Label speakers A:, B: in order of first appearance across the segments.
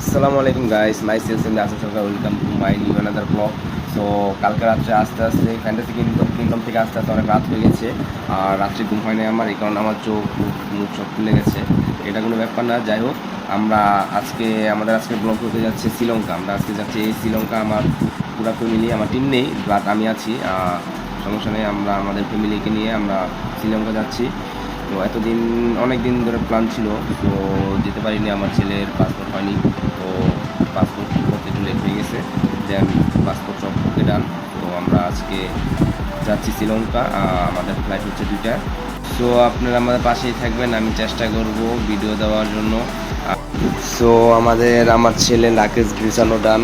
A: আসসালামু আলাইকুম guys my sales and Asal Sarkar welcome to my new another blog so কালকে রাত্রে আস্তে আস্তে ফ্যান্টাসি কিংডম কিংডম থেকে আস্তে আস্তে অনেক রাত হয়ে গেছে। আর রাত্রে ঘুম হয়নি আমার, এই কারণে আমার চোখ, মুখ সব খুলে গেছে। এটা কোনো ব্যাপার না, যাই হোক, আমরা আজকে, আমাদের আজকে ব্লগ হতে যাচ্ছে শ্রীলঙ্কা। আমরা আজকে যাচ্ছি এই শ্রীলঙ্কা, আমার পুরো ফ্যামিলি আমার টিম নেই বাট আমি আছি। সমস্যা নেই, আমরা আমাদের ফ্যামিলিকে নিয়ে আমরা শ্রীলঙ্কা যাচ্ছি। তো এতদিন অনেক দিন ধরে প্ল্যান ছিল, তো যেতে পারিনি, আমার ছেলের পাসপোর্ট হয়নি, তো পাসপোর্ট করতে একটু লেট হয়ে গেছে দেন পাসপোর্ট সব ওকে ডান। তো আমরা আজকে যাচ্ছি শ্রীলঙ্কা আমাদের ফ্লাইট হচ্ছে দুইটা। সো আপনারা আমাদের পাশেই থাকবেন, আমি চেষ্টা করব ভিডিও দেওয়ার জন্য। সো আমাদের, আমার ছেলে লাকেজ গুছানো ডান,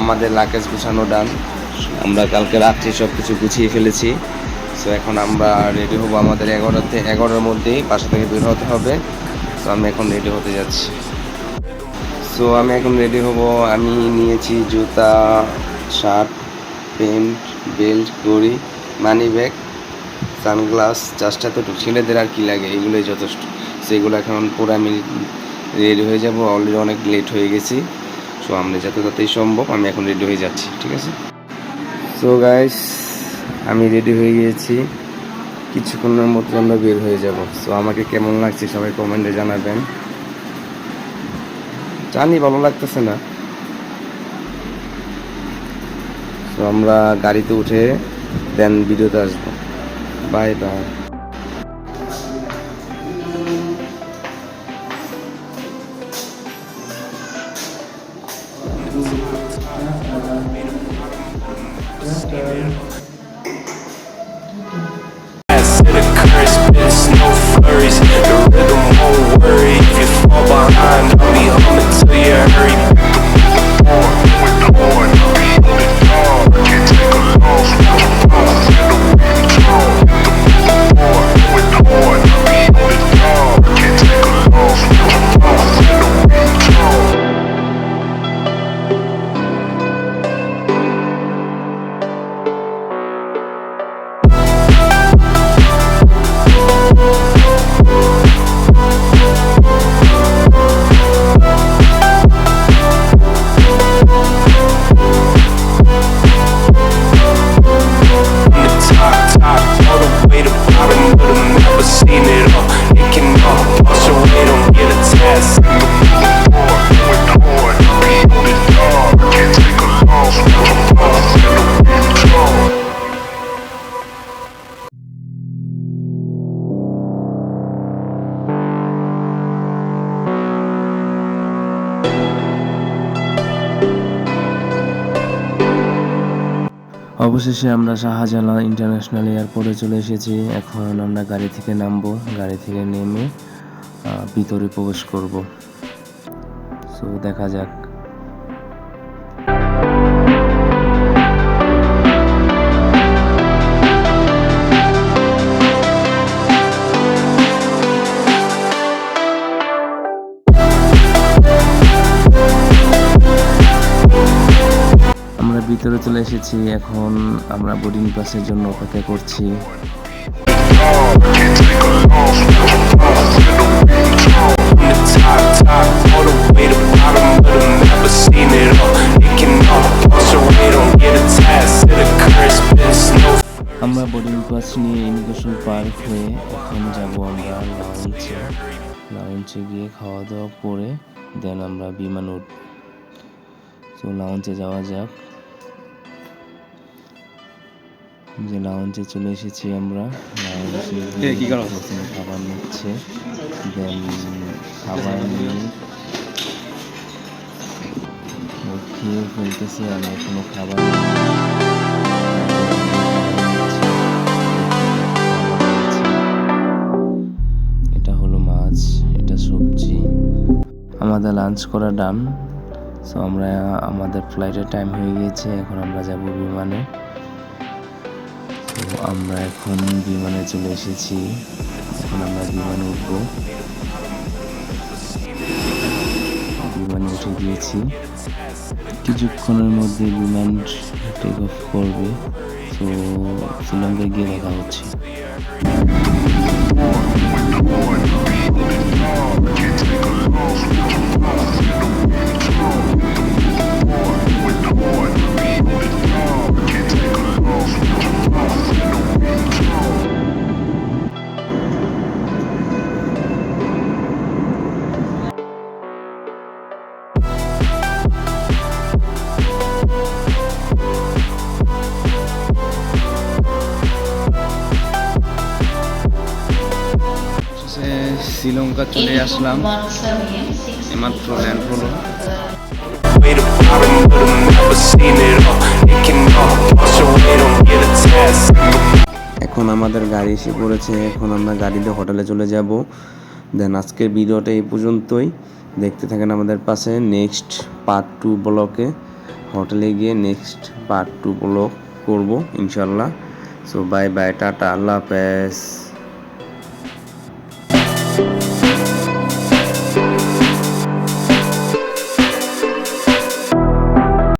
A: আমাদের লাকেজ গুছানো ডান। আমরা কালকে রাত্রে সব কিছু গুছিয়ে ফেলেছি। সো এখন আমরা রেডি হব আমাদের এগারোতে এগারোটার মধ্যেই বাসা থেকে বের হতে হবে। তো আমি এখন রেডি হতে যাচ্ছি। সো আমি এখন রেডি হব। আমি নিয়েছি জুতা, শার্ট, প্যান্ট, বেল্ট, ঘড়ি মানি ব্যাগ সানগ্লাস জাস্ট এতটুকু। ছেলেদের আর কি লাগে? এগুলোই যথেষ্ট। সেগুলো এখন পুরো আমি রেডি হয়ে যাব। অলরেডি অনেক লেট হয়ে গেছি। সো আমরা যত তাড়াতাড়ি সম্ভব, আমি এখন রেডি হয়ে যাচ্ছি। ঠিক আছে? সো গাইস আমি রেডি হয়ে গিয়েছি। কিছুক্ষণের মধ্যে আমরা বের হয়ে যাব। সো আমাকে কেমন লাগছে সবাই কমেন্টে জানাবেন। জানি, ভালো লাগতেছে না। তো আমরা গাড়িতে উঠে দেন ভিডিওতে আসব। Bye bye
B: to worry. If you fall behind,
C: অবশেষে আমরা শাহজালাল ইন্টারন্যাশনাল এয়ারপোর্টে চলে এসেছি। এখন আমরা গাড়ি থেকে নামবো। গাড়ি থেকে নেমে ভিতরে প্রবেশ করব। সো দেখা যাক। Your চলে এসেছি। এখন আমরা বোর্ডিং the জন্য অপেক্ষা করছি। আমরা বোর্ডিং পাস নিয়ে ইমিগ্রেশন পার্ক হয়ে এখন যাব আমরা লাউঞ্চে লাউঞ্চে গিয়ে খাওয়া দাওয়া করে দেন আমরা বিমান উঠ। তো লাউঞ্চে যাওয়া যাক। যে লাউঞ্চে চলে এসেছি আমরা? খাবার নিচ্ছে দেন খাবার নিয়ে খেয়ে ফেলতেছে আমি এখনও খাবার এটা হলো মাছ এটা সবজি। আমাদের লাঞ্চ করা ডান সো আমরা আমাদের ফ্লাইটের টাইম হয়ে গিয়েছে এখন আমরা যাব বিমানে। তো আমরা এখন বিমানে চলে এসেছি এখন আমরা বিমানে উঠবো বিমানে উঠে গিয়েছি কিছুক্ষণের মধ্যে বিমান টেক অফ করবে তো শ্রীলঙ্কায় গিয়ে দেখা হচ্ছে
B: Can't take a loss.
A: Sri Lanka চলে আসলাম। এমাত্র ল্যান্ড হলো. এখন আমাদের গাড়ি এসে পড়েছে এখন আমরা গাড়িতে হোটেলে চলে যাব। দেন আজকের ভিডিওটা এই পর্যন্তই। দেখতে থাকেন আমাদের পাশে নেক্সট পার্ট টু ব্লকে হোটেলে গিয়ে নেক্সট পার্ট টু ব্লক করব ইনশাল্লাহ সো বাই বাই টাটা আল্লাহ হাফেজ।